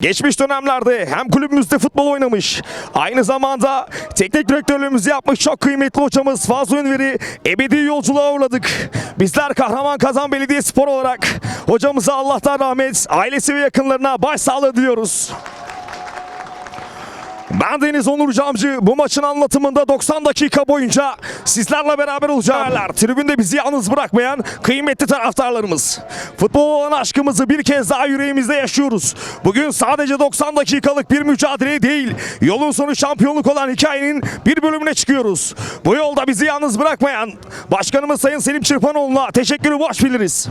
Geçmiş dönemlerde hem kulübümüzde futbol oynamış, aynı zamanda teknik direktörlüğümüzü yapmış çok kıymetli hocamız Fazıl Ünver'i ebedi yolculuğa uğurladık. Bizler Kahraman Kazan Belediye Spor olarak hocamıza Allah'tan rahmet, ailesi ve yakınlarına başsağlığı diliyoruz. Ben Deniz Onur Camcı. Bu maçın anlatımında 90 dakika boyunca sizlerle beraber olacağım. Tribünde bizi yalnız bırakmayan kıymetli taraftarlarımız. Futbol olan aşkımızı bir kez daha yüreğimizde yaşıyoruz. Bugün sadece 90 dakikalık bir mücadele değil, yolun sonu şampiyonluk olan hikayenin bir bölümüne çıkıyoruz. Bu yolda bizi yalnız bırakmayan Başkanımız Sayın Selim Çırpanoğlu'na teşekkürü borç biliriz.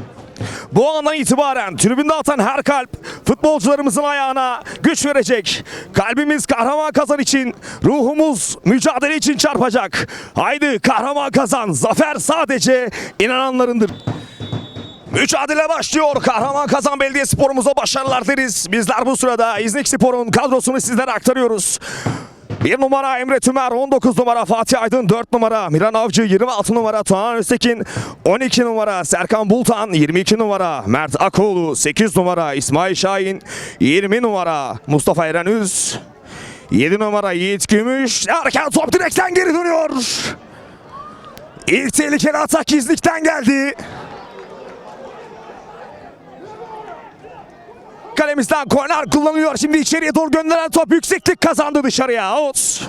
Bu andan itibaren tribünde atan her kalp futbolcularımızın ayağına güç verecek. Kalbimiz kahraman kazan için, ruhumuz mücadele için çarpacak. Haydi kahraman kazan, zafer sadece inananlarındır. Mücadele başlıyor. Kahraman Kazan Belediye Spor'umuza başarılar deriz. Bizler bu sırada İznik Spor'un kadrosunu sizlere aktarıyoruz. 1 numara Emre Tümer, 19 numara Fatih Aydın, 4 numara Miran Avcı, 26 numara Tuğan Öztekin, 12 numara Serkan Bultan, 22 numara Mert Akoğlu, 8 numara İsmail Şahin, 20 numara Mustafa Eren Üz, 7 numara Yiğit Gümüş. Erken top direkten geri dönüyor. İlk tehlikeli atak İznik'ten geldi. Kalemizden korner kullanılıyor. Şimdi içeriye doğru gönderen top yükseklik kazandı dışarıya. Out.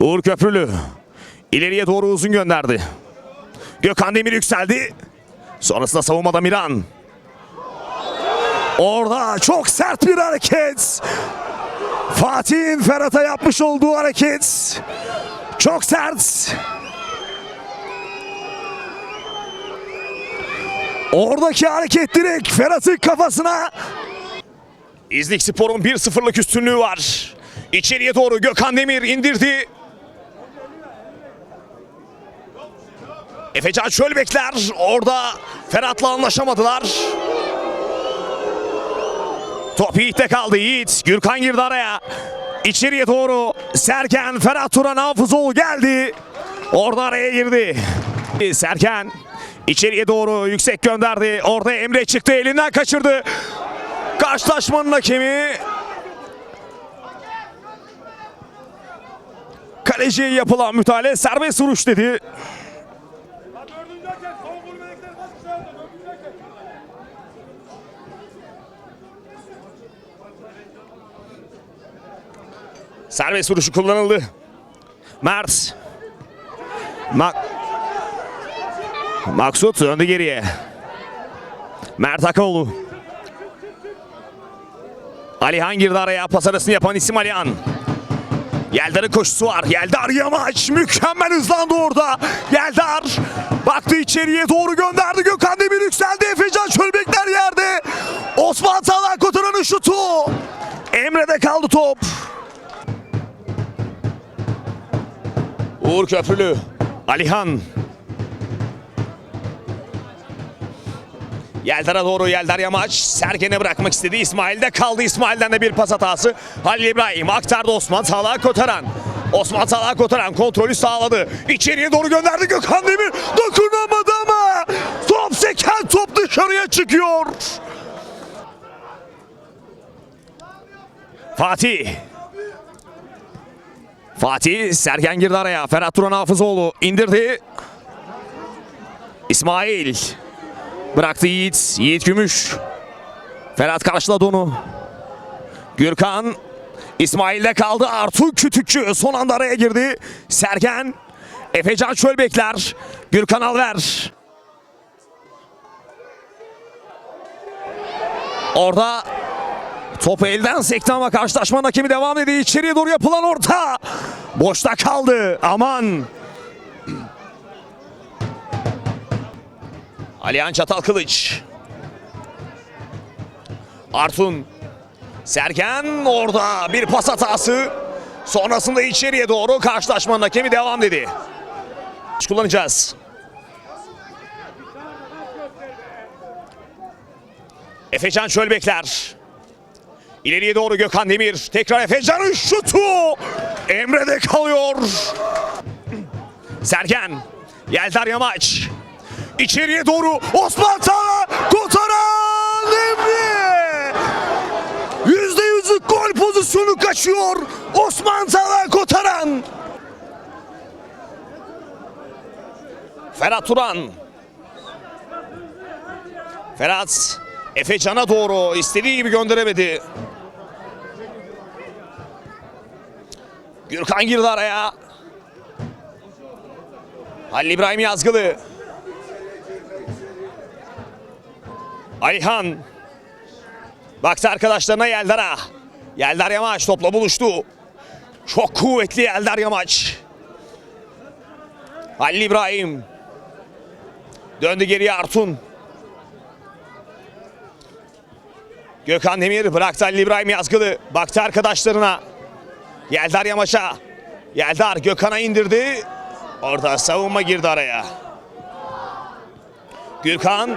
Uğur Köprülü ileriye doğru uzun gönderdi. Gökhan Demir yükseldi. Sonrasında savunmada Miran. Orada çok sert bir hareket. Fatih'in Ferhat'a yapmış olduğu hareket. Çok sert. Oradaki hareket direkt Ferhat'ın kafasına. İznik Spor'un 1-0'lık üstünlüğü var. İçeriye doğru Gökhan Demir indirdi. Efecan Çölbekler orada Ferhat'la anlaşamadılar. Top Yiğit'te kaldı Yiğit. Gürkan girdi araya. İçeriye doğru Serken Ferhat Turan Hafızoğlu geldi. Orada araya girdi. Serken içeriye doğru yüksek gönderdi. Orada Emre çıktı elinden kaçırdı. Karşılaşmanın hakemi Kaleciye yapılan müdahale serbest vuruş dedi. Serbest vuruşu kullanıldı. Mert. Mak Maksut döndü geriye. Mert Akaoğlu. Alihan girdi araya. Pas arasını yapan isim Alihan. Yeldar'ın koşusu var. Yeldar Yamaç mükemmel hızlandı orada. Yeldar baktı içeriye doğru gönderdi. Gökhan Demir yükseldi. Efecan Çölbekler yerde. Osman Talha Koturan'ın şutu. Emre'de kaldı top. Uğur Köprülü. Alihan. Yeldar'a doğru Yeldar Yamaç. Sergen'e bırakmak istedi. İsmail'de kaldı. İsmail'den de bir pas hatası. Halil İbrahim aktardı Osman Talha Kotaran. Osman Talha Kotaran kontrolü sağladı. İçeriye doğru gönderdi Gökhan Demir. Dokunamadı ama top seken top dışarıya çıkıyor. Fatih. Fatih Sergen girdi araya. Ferhat Turan Hafızoğlu indirdi. İsmail. Bıraktı Yiğit. Yiğit Gümüş. Ferhat karşıladı onu. Gürkan. İsmail'de kaldı. Artur Kütükçü son anda araya girdi. Sergen. Efecan Çölbekler. Gürkan Alver. Orada Top elden sekti ama karşılaşmanın hakemi devam ediyor. İçeriye doğru yapılan orta. Boşta kaldı. Aman. Alihan Çatal Kılıç. Artun. Sergen orada bir pas hatası. Sonrasında içeriye doğru karşılaşmanın hakemi devam dedi. Kullanacağız. Efecan Çölbekler. İleriye doğru Gökhan Demir. Tekrar Efecan'ın şutu. Emre'de kalıyor. Sergen. Yeldar Yamaç. İçeriye doğru Osman Tala kurtaran Emre. Yüzde yüzlük gol pozisyonu kaçıyor. Osman Tala kurtaran. Ferhat Turan. Ferhat Efecan'a doğru istediği gibi gönderemedi. Gürkan girdi araya. Halil İbrahim Yazgılı. Alihan. Baktı arkadaşlarına Yeldar'a. Yeldar Yamaç topla buluştu. Çok kuvvetli Yeldar Yamaç. Halil İbrahim. Döndü geriye Artun. Gökhan Demir bıraktı Halil İbrahim Yazgılı. Baktı arkadaşlarına. Yeldar Yamaç'a. Yeldar Gökhan'a indirdi. Orada savunma girdi araya. Gürkan.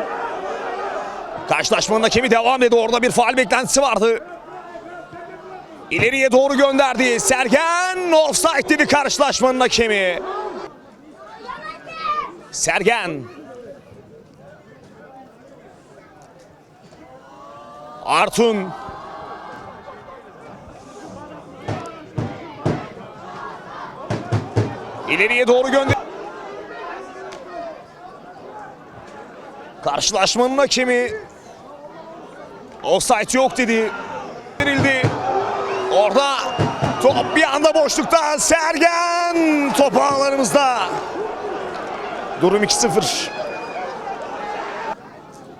Karşılaşmanın hakemi devam ediyor. Orada bir faal beklentisi vardı. İleriye doğru gönderdi. Sergen offside dedi karşılaşmanın hakemi. Sergen. Artun. İleriye doğru gönder. Karşılaşmanın hakemi offside yok dedi. Verildi. Orada top bir anda boşlukta. Sergen top ağlarımızda. Durum 2-0.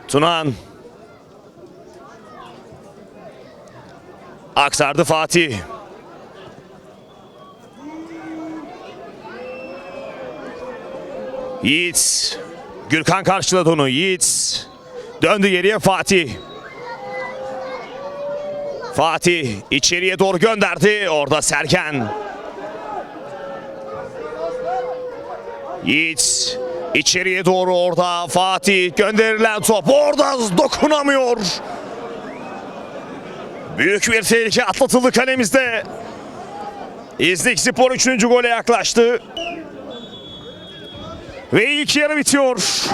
Tunan. Aksardı Fatih. Yiğit. Gürkan karşıladı onu. Yiğit. Döndü geriye Fatih. Fatih içeriye doğru gönderdi. Orada Sergen. Yiğit. içeriye doğru orada Fatih gönderilen top orada dokunamıyor. Büyük bir tehlike atlatıldı kalemizde. İznik Spor 3. gole yaklaştı. Ve ilk yarı bitiyor.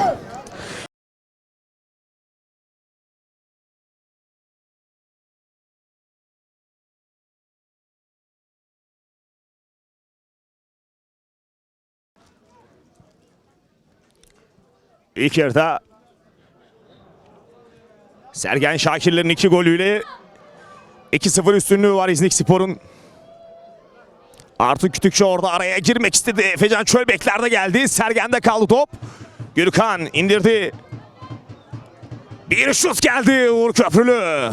İlk yarıda Sergen Şakirler'in iki golüyle 2-0 üstünlüğü var İznik Spor'un. Artık Kütükçü orada araya girmek istedi. Efecan Çölbekler de geldi. Sergen'de kaldı top. Gürkan indirdi. Bir şut geldi Uğur Köprülü.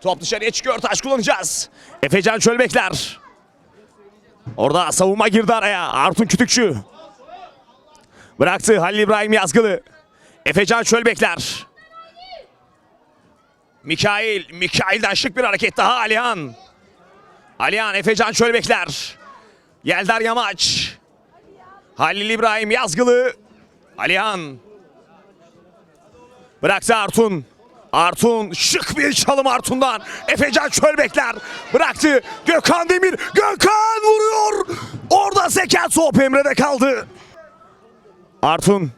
Top dışarıya çıkıyor. Taş kullanacağız. Efecan Çölbekler. Orada savunma girdi araya. Artun Kütükçü. Bıraktı Halil İbrahim Yazgılı. Efecan Çölbekler. Mikail. Mikail'den şık bir hareket daha Alihan. Alihan Efecan Çölbekler. Yeldar Yamaç. Halil İbrahim Yazgılı. Alihan. Bıraktı Artun. Artun şık bir çalım Artun'dan. Efecan Çölbekler bıraktı. Gökhan Demir. Gökhan vuruyor. Orada seken top Emre'de kaldı. Artun.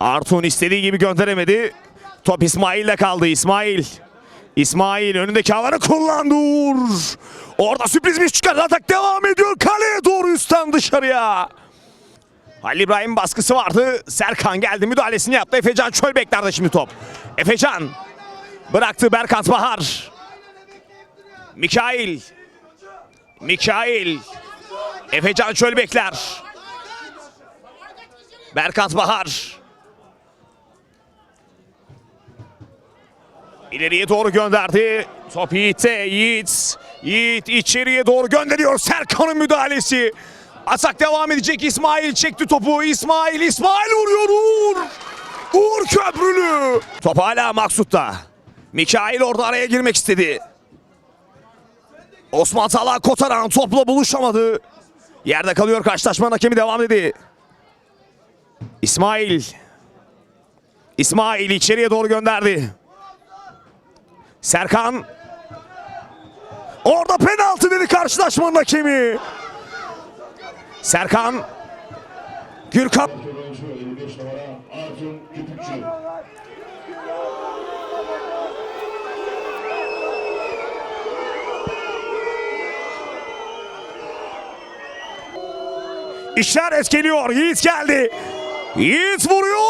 Artun istediği gibi gönderemedi. Top İsmail'de kaldı. İsmail. İsmail önündeki alanı kullandı Uğur. Orada sürpriz bir çıkar. Atak devam ediyor. Kaleye doğru üstten dışarıya. Halil İbrahim baskısı vardı. Serkan geldi müdahalesini yaptı. Efecan Çölbekler'de şimdi top. Efecan bıraktı Berkant Bahar. Mikail. Mikail. Efecan Çölbekler. Berkant Bahar. İleriye doğru gönderdi. Top Yiğit'te. Yiğit. Yiğit içeriye doğru gönderiyor. Serkan'ın müdahalesi. Atak devam edecek. İsmail çekti topu. İsmail. İsmail vuruyor. Uğur. Uğur Köprülü. Top hala Maksut'ta. Mikail orada araya girmek istedi. Osman Talha Kotaran topla buluşamadı. Yerde kalıyor karşılaşmanın hakemi devam dedi. İsmail. İsmail içeriye doğru gönderdi. Serkan. Orada penaltı dedi karşılaşmanın hakemi. Serkan. Gürkan. oyuncu 55 numara Arjun Kütükçü. İşaret geliyor. Yiğit geldi. Yiğit vuruyor.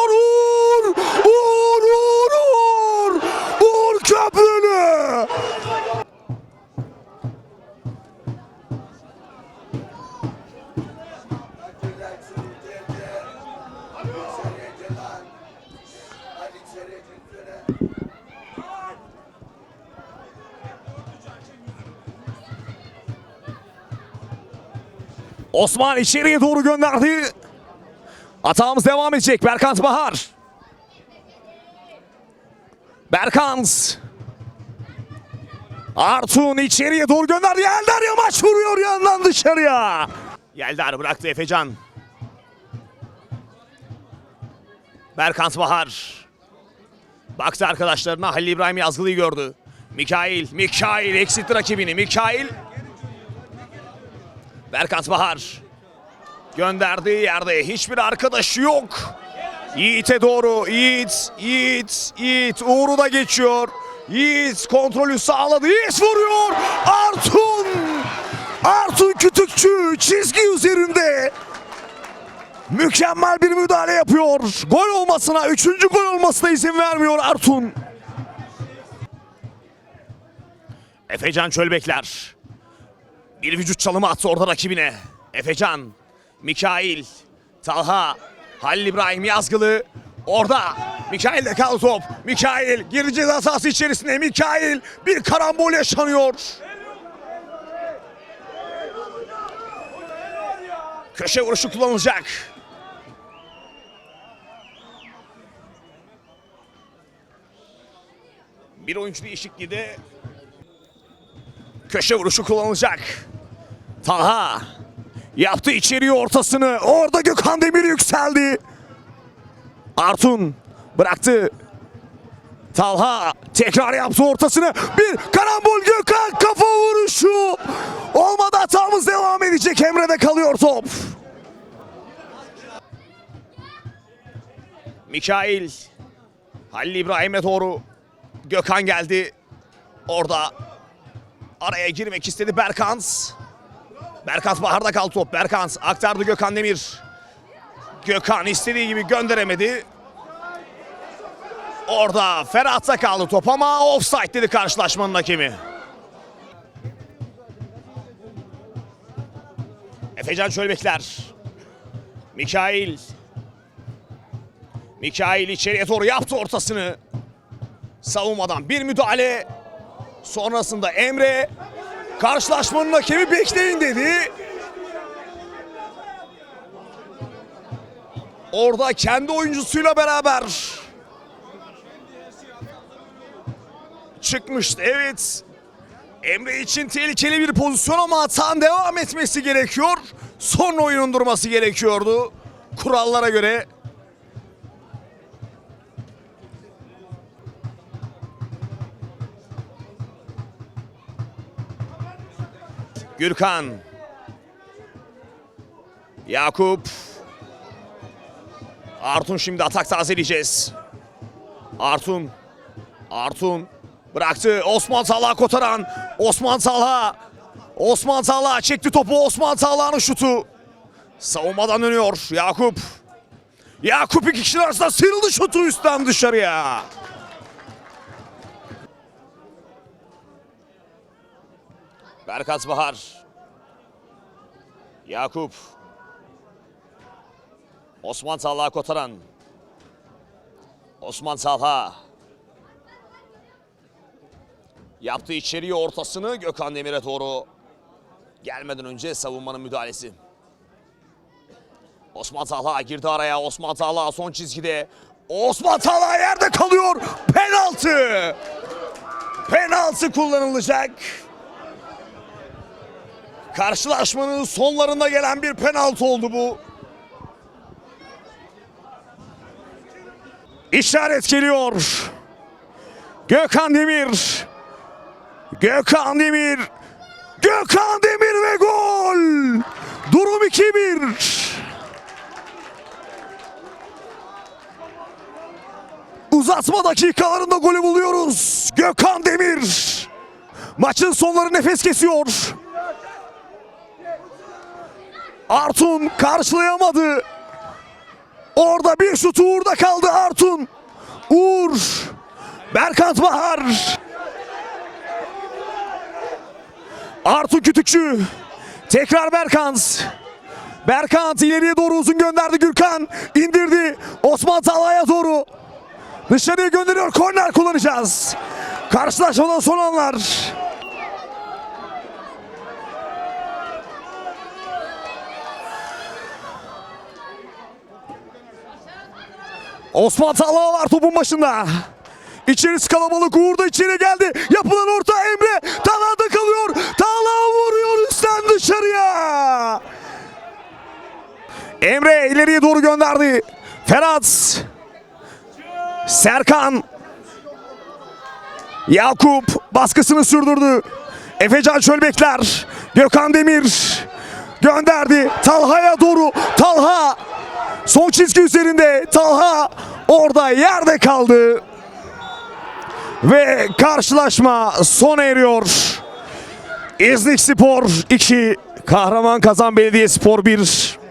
Osman içeriye doğru gönderdi. Atağımız devam edecek. Berkant Bahar. Berkant. Artun içeriye doğru gönderdi. Yeldar Yamaç vuruyor yandan dışarıya. Yeldar bıraktı Efecan. Berkant Bahar. Baktı arkadaşlarına Halil İbrahim Yazgılı'yı gördü. Mikail, Mikail eksitti rakibini. Mikail Berkant Bahar. Gönderdiği yerde hiçbir arkadaşı yok. Yiğit'e doğru. Yiğit, Yiğit, Yiğit. Uğur'u da geçiyor. Yiğit kontrolü sağladı. Yiğit vuruyor. Artun. Artun Kütükçü çizgi üzerinde. Mükemmel bir müdahale yapıyor. Gol olmasına, üçüncü gol olmasına izin vermiyor Artun. Efecan Çölbekler. Bir vücut çalımı attı orada rakibine. Efecan, Mikail, Talha, Halil İbrahim Yazgılı. Orada Mikail de kaldı top. Mikail girdi ceza sahası içerisinde. Mikail bir karambol yaşanıyor. Köşe vuruşu kullanılacak. Bir oyuncu değişikliği de Köşe vuruşu kullanılacak. Talha yaptı içeriği ortasını. Orada Gökhan Demir yükseldi. Artun bıraktı. Talha tekrar yaptı ortasını. Bir karambol Gökhan kafa vuruşu. Olmadı hatamız devam edecek. Emre'de kalıyor top. Mikail. Halil İbrahim'e doğru. Gökhan geldi. Orada Araya girmek istedi Berkans. Berkans Bahar'da kaldı top. Berkans aktardı Gökhan Demir. Gökhan istediği gibi gönderemedi. Orada Ferhat'ta kaldı top ama offside dedi karşılaşmanın hakemi. Efecan Çölbekler. Mikail. Mikail içeriye doğru yaptı ortasını. Savunmadan bir müdahale. Sonrasında Emre karşılaşmanın hakemi bekleyin dedi. Orada kendi oyuncusuyla beraber çıkmıştı. Evet. Emre için tehlikeli bir pozisyon ama hatan devam etmesi gerekiyor. Son oyunun durması gerekiyordu. Kurallara göre. Gürkan. Yakup. Artun şimdi atak tazeleyeceğiz. Artun. Artun. Bıraktı. Osman Talha kotaran. Osman Talha. Osman Talha çekti topu. Osman Talha'nın şutu. Savunmadan dönüyor Yakup. Yakup iki kişinin arasında sıyrıldı şutu üstten dışarıya. Berkat Bahar. Yakup. Osman Talha Kotaran. Osman Talha. Yaptığı içeriye ortasını Gökhan Demir'e doğru. Gelmeden önce savunmanın müdahalesi. Osman Talha girdi araya. Osman Talha son çizgide. Osman Talha yerde kalıyor. Penaltı. Penaltı kullanılacak. Karşılaşmanın sonlarında gelen bir penaltı oldu bu. İşaret geliyor. Gökhan Demir. Gökhan Demir. Gökhan Demir ve gol. Durum 2-1. Uzatma dakikalarında golü buluyoruz. Gökhan Demir. Maçın sonları nefes kesiyor. Artun karşılayamadı. Orada bir şut Uğur'da kaldı Artun. Uğur. Berkant Bahar. Artun Kütükçü. Tekrar Berkant. Berkant ileriye doğru uzun gönderdi Gürkan. indirdi. Osman Talha'ya doğru. Dışarıya gönderiyor. Korner kullanacağız. Karşılaşmadan son anlar. Osman Talha var topun başında. İçerisi kalabalık. Uğur da içeri geldi. Yapılan orta Emre. Talha'da kalıyor. Talha vuruyor üstten dışarıya. Emre ileriye doğru gönderdi. Ferhat. Serkan. Yakup baskısını sürdürdü. Efecan Çölbekler. Gökhan Demir. Gönderdi. Talha'ya doğru. Talha. Son çizgi üzerinde Talha orada yerde kaldı. Ve karşılaşma sona eriyor. İznik Spor 2, Kahraman Kazan Belediye Spor 1.